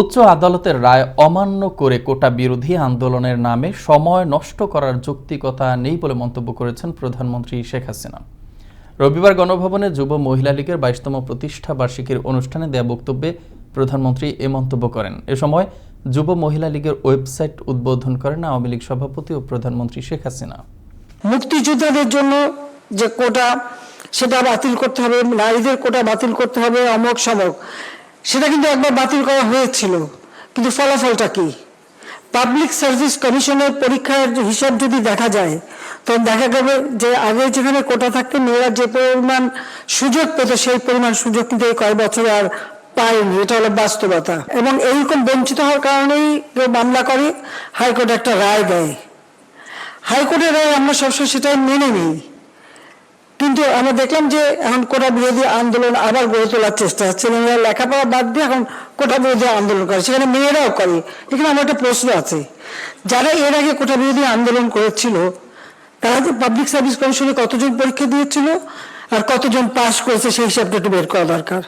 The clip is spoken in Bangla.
উচ্চ আদালতের রায় অমান্য করে কোটা বিরোধী আন্দোলনের নামে সময় নষ্ট করার যৌক্তিকতা নেই বলে মন্তব্য করেছেন প্রধানমন্ত্রী শেখ হাসিনা। রবিবার গণভবনে যুব মহিলা লীগের বাইশতম প্রতিষ্ঠা বার্ষিকীর অনুষ্ঠানে দেয়া বক্তব্যে প্রধানমন্ত্রী এ মন্তব্য করেন। এ সময় যুব মহিলা লীগের ওয়েবসাইট উদ্বোধন করেন আওয়ামী লীগ সভাপতি ও প্রধানমন্ত্রী শেখ হাসিনা। মুক্তিযোদ্ধাদের জন্য যে কোটা, সেটা বাতিল করতে হবে, নারীদের কোটা বাতিল করতে হবে অমক সমক সেটা কিন্তু একবার বাতিল করা হয়েছিল। কিন্তু ফলাফলটা কি? পাবলিক সার্ভিস কমিশনের পরীক্ষার হিসাব যদি দেখা যায় তো দেখা যাবে যে আগে যেখানে কোটা থাকতো, মেয়েরা যে পরিমাণ সুযোগ পেত, সেই পরিমাণ সুযোগ কিন্তু এই কয়েক বছরে আর পায়নি। এটা হলো বাস্তবতা। এবং এইরকম বঞ্চিত হওয়ার কারণেই কেউ মামলা করে, হাইকোর্ট একটা রায় দেয়। হাইকোর্টের রায় আমরা সবসময় সেটাই মেনে নিই। কিন্তু আমরা দেখলাম যে এখন কোটা বিরোধী আন্দোলন আবার গড়ে তোলার চেষ্টা হচ্ছে মেয়েরা লেখাপড়া বাদ দিয়ে এখন কোটা বিরোধী আন্দোলন করে। সেখানে মেয়েরাও করে। এখানে আমার একটা প্রশ্ন আছে। যারা এর আগে কোটা বিরোধী আন্দোলন করেছিল, তারা পাবলিক সার্ভিস কমিশনে কতজন পরীক্ষা দিয়েছিল আর কতজন পাশ করেছে সেই হিসাবটা একটু বের করা দরকার।